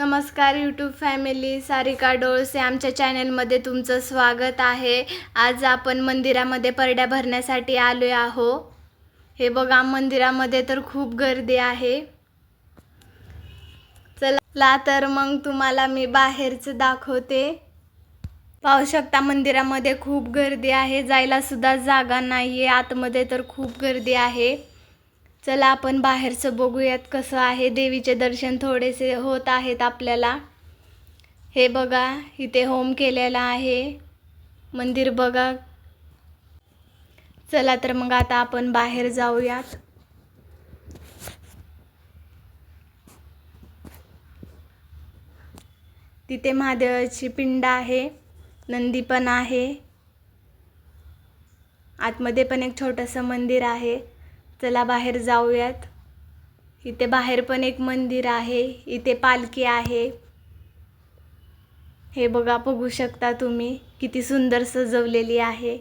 नमस्कार YouTube family Sarika Dolase आमच्या चॅनलमध्ये तुमचं स्वागत आहे. आज आपण मंदिरामध्ये परड्या भरण्यासाठी आलो आहो. हे बघा मंदिरामध्ये तर खूप गर्दी आहे. चला तर मग तुम्हाला मी बाहेरचं दाखवते. पाहू शकता मंदिरामध्ये खूप गर्दी आहे. जायला सुद्धा जागा नाही आहे आतमध्ये तर खूप गर्दी आहे. चला आपण बाहेरचं बघूयात कसं आहे. देवीचे दर्शन थोडेसे होत आहेत आपल्याला. हे बघा इथे होम केलेला आहे. मंदिर बघा. चला तर मग आता आपण बाहेर जाऊयात. तिथे महादेवाची पिंड आहे नंदी पण आहे. आतमध्ये पण एक छोटंसं मंदिर आहे. चला बाहेर जाऊयात. इथे बाहेर पण एक मंदिर आहे. इथे पालखी आहे. हे बघा बघू शकता तुम्ही. किती सुंदर सजवलेली आहे.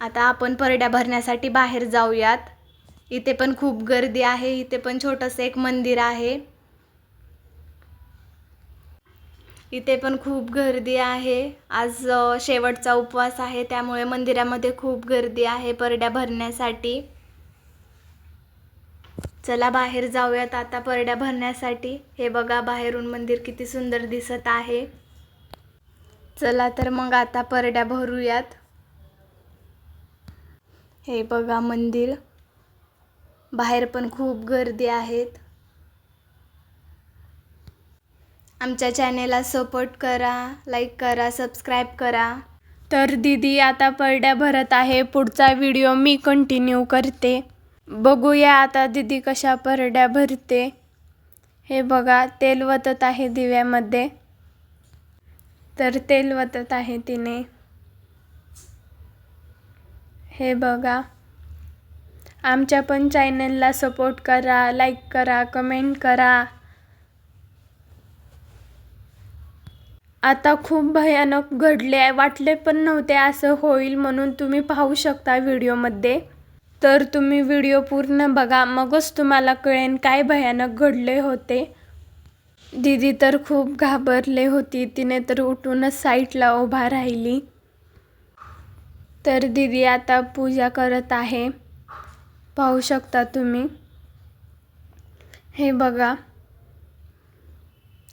आता आपण परड्या भरण्यासाठी बाहेर जाऊयात. इथे पण खूप गर्दी आहे. इथे पण छोटंसं एक मंदिर आहे. इथे पण खूप गर्दी आहे. आज शेवटचा उपवास आहे त्यामुळे मंदिरामध्ये खूप गर्दी आहे परड्या भरण्यासाठी. चला बाहेर जाऊयात आता परड्या भरण्यासाठी. हे बघा बाहेरून मंदिर किती सुंदर दिसत आहे. चला तर मग आता परड्या भरूयात. हे बघा मंदिर. बाहेर पण खूप गर्दी आहेत. आमच्या चॅनेलला सपोर्ट करा लाईक करा सबस्क्राईब करा. तर दीदी आता परड्या भरत आहे. पुढचा व्हिडिओ मी कंटिन्यू करते. बघूया आता दीदी कशा परड्या भरते. हे बघा तेल वतत आहे दिव्यामध्ये. तर तेल वतत आहे तिने. हे बघा. आमच्या पण चॅनलला सपोर्ट करा लाईक करा कमेंट करा. आता खूप भयानक घडले आहे. वाटले पण नव्हते असं होईल म्हणून तुम्ही पाहू शकता व्हिडिओमध्ये. तर तुम्ही व्हिडिओ पूर्ण बघा. मगच तुम्हाला कळेन काय भयानक घडले होते. दीदी तर खूप घाबरले होती. तिने तर उठूनच साईटला उभा राहिली. तर दीदी आता पूजा करत आहे. पाहू शकता तुम्ही. हे बघा.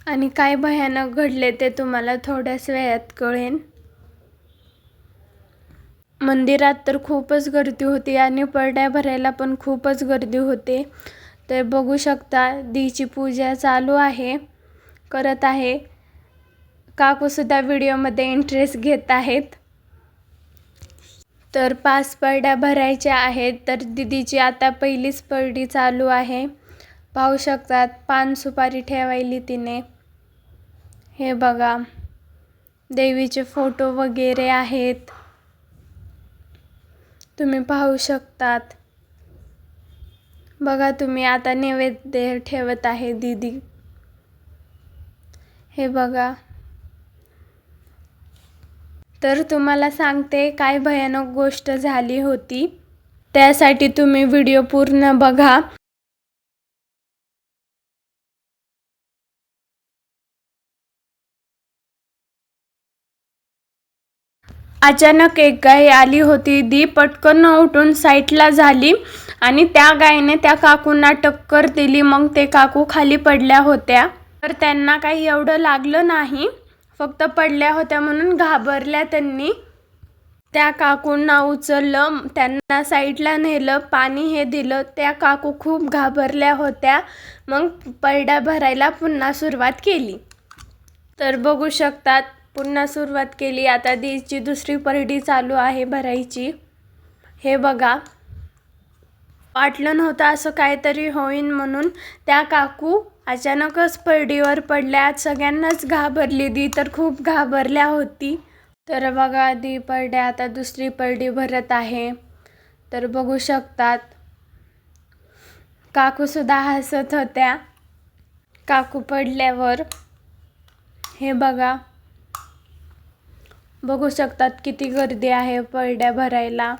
आणि काय भयानक घडले ते तुम्हाला थोड्याच वेळात कळेन. मंदिरात तर खूपच गर्दी होती आणि परड्या भरायला पण खूपच गर्दी होते. तर बघू शकता दीची पूजा चालू आहे करत आहे. काकूसुद्धा व्हिडिओमध्ये इंटरेस्ट घेत आहेत. तर पाच परड्या भरायच्या आहेत तर दिदीची आता पहिलीच परडी चालू आहे. पाहू शकतात पान सुपारी ठेवायली तिने. हे बघा. देवीचे फोटो वगैरे आहेत. तुम्ही पाहू शकतात. बघा तुम्ही आता नैवेद्य ठेवत आहे दीदी. हे बघा. तर तुम्हाला सांगते काय भयानक गोष्ट झाली होती. त्यासाठी तुम्ही व्हिडिओ पूर्ण बघा. अचानक एक गाय आली होती. ती पटकन उठून साईटला झाली आणि त्या गायीने त्या काकूंना टक्कर दिली. मग ते काकू खाली पडल्या होत्या. तर त्यांना काही एवढं लागलं नाही. फक्त पडल्या होत्या म्हणून घाबरल्या त्यांनी. त्या काकूंना उचललं. त्यांना साईडला नेलं. पाणी हे दिलं. त्या काकू खूप घाबरल्या होत्या. मग पडड्या भरायला पुन्हा सुरुवात केली. तर बघू शकतात पुन्हा सुरुवात केली. आता दीची दुसरी परडी चालू आहे भरायची. हे बघा. वाटलं नव्हतं असं काहीतरी होईन म्हणून त्या काकू अचानकच परडीवर पडल्या. सगळ्यांनाच घाबरली दी तर खूप घाबरल्या होती. तर बघा दी परड्या आता दुसरी परडी भरत आहे. तर बघू शकतात. काकूसुद्धा हसत होत्या. काकू पडल्यावर. हे बघा. बघू शकतात किती गर्दी आहे परड्या भरायला.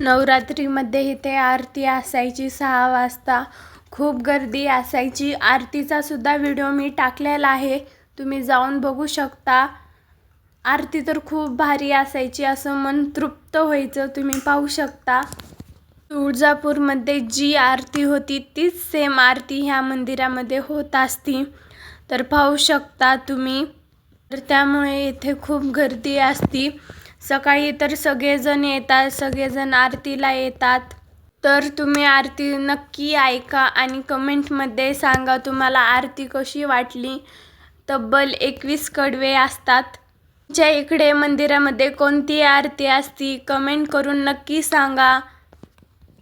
नवरात्रीमध्ये इथे आरती असायची सहा वाजता. खूप गर्दी असायची. आरतीचा सुद्धा व्हिडिओ मी टाकलेला आहे. तुम्ही जाऊन बघू शकता. आरती तर खूप भारी असायची. असं मन तृप्त व्हायचं. तुम्ही पाहू शकता. तुळजापूरमध्ये जी आरती होती तीच सेम आरती ह्या मंदिरामध्ये होत असती. तर पाहू शकता तुम्ही. तर त्यामुळे इथे खूप गर्दी असती. सकाळी तर सगळेजण येतात सगळेजण आरतीला येतात. तर तुम्ही आरती नक्की ऐका आणि कमेंटमध्ये सांगा तुम्हाला आरती कशी वाटली. तब्बल एकवीस कडवे असतात. तुमच्या इकडे मंदिरामध्ये कोणती आरती असती कमेंट करून नक्की सांगा.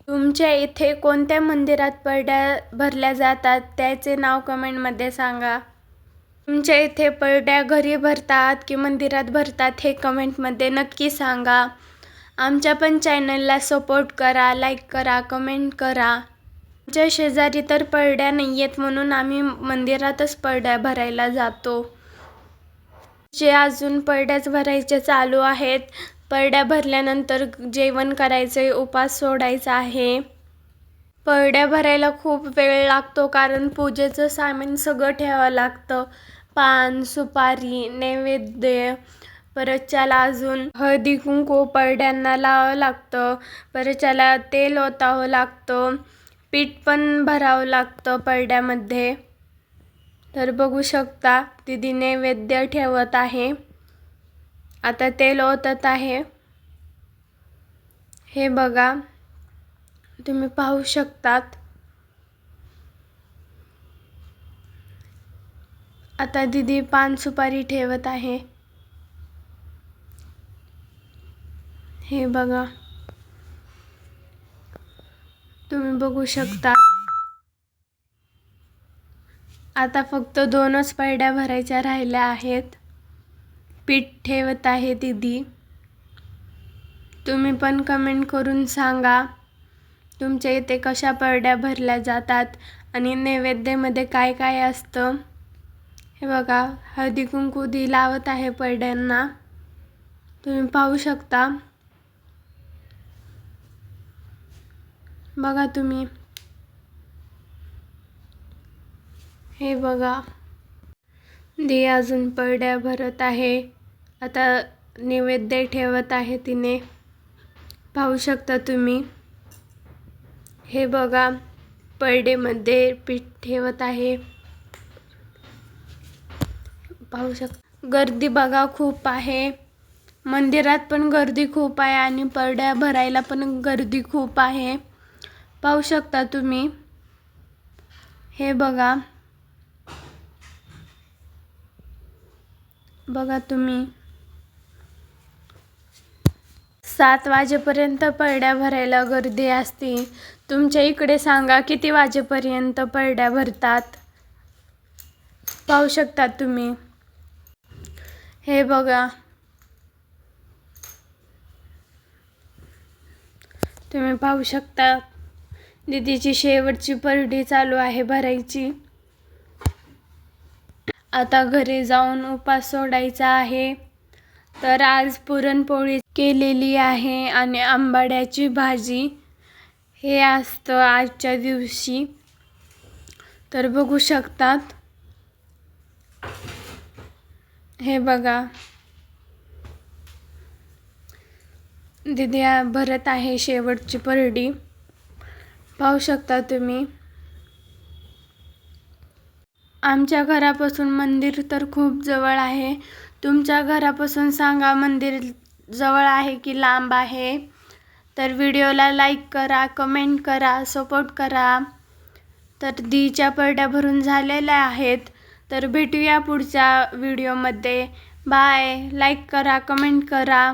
तुमच्या इथे कोणत्या मंदिरात पडद्या भरल्या जातात त्याचे नाव कमेंटमध्ये सांगा. तुमच्या इथे पडद्या घरी भरतात की मंदिरात भरतात हे कमेंटमध्ये नक्की सांगा. आमच्या पण चॅनलला सपोर्ट करा लाईक करा कमेंट करा. आमच्या शेजारी तर पडद्या नाही आहेत म्हणून आम्ही मंदिरातच पडद्या भरायला जातो. जे अजून पडद्याच भरायचे चालू आहेत पडद्या भरल्यानंतर जेवण करायचं आहे उपास सोडायचा आहे. पडद्या भरायला खूप वेळ लागतो कारण पूजेचं सामान सगळं ठेवावं लागतं. पान सुपारी नैवेद्य परत त्याला अजून हळदी कुंकू परड्यांना लावावं लागतं. परत त्याला तेल ओतावं लागतं. पीठ पण भरावं लागतं पडद्यामध्ये. तर बघू शकता दिदी नैवेद्य ठेवत आहे. आता तेल ओतत आहे. हे बघा तुम्ही पाहू शकतात. आता दिदी पान सुपारी ठेवत आहे. हे बघा. तुम्ही बघू शकता. आता फक्त दोनच पैड्या भरायच्या राहिल्या आहेत. पीठ ठेवत आहे दिदी. तुम्ही पण कमेंट करून सांगा. तुमच्या इथे कशा परड्या भरल्या जातात आणि नैवेद्यामध्ये काय काय असतं? हे बघा हळदी कुंकू दी लावत आहे परड्यांना तुम्ही पाहू शकता. बघा तुम्ही. हे बघा. दी अजून परड्या भरत आहे. आता नैवेद्य ठेवत आहे तिने. पाहू शकता तुम्ही. हे बघा परडेमध्ये पीठ ठेवत आहे. पाहू शक गर्दी बघा खूप आहे. मंदिरात पण गर्दी खूप आहे आणि परड्या भरायला पण गर्दी खूप आहे. पाहू शकता तुम्ही. हे बघा. बघा तुम्ही. सात वाजेपर्यंत परड्या भरायला गर्दी असते. तुमच्या इकडे सांगा किती वाजेपर्यंत परड्या भरतात? पाहू शकता तुम्ही. हे बघा. तुम्ही पाहू शकता दीदीची शेवटची परडी चालू आहे भरायची. आता घरी जाऊन उपास सोडायचा आहे. तर आज पुरणपोळी केलेली आहे आणि आंबाड्याची भाजी. हे असतं आजच्या दिवशी. तर बघू शकतात हे बघा. दिदी भरत आहे शेवटची परडी. पाहू शकता तुम्ही? आमच्या घरापासून मंदिर तर खूप जवळ आहे. तुमच्या घरापासून सांगा मंदिर जवळ आहे की लांब आहे? तर व्हिडिओला लाईक करा कमेंट करा सपोर्ट करा. तर दीच्या परड्या भरून झालेल्या आहेत. तर भेटूया पुढच्या व्हिडिओमध्ये बाय लाईक करा कमेंट करा.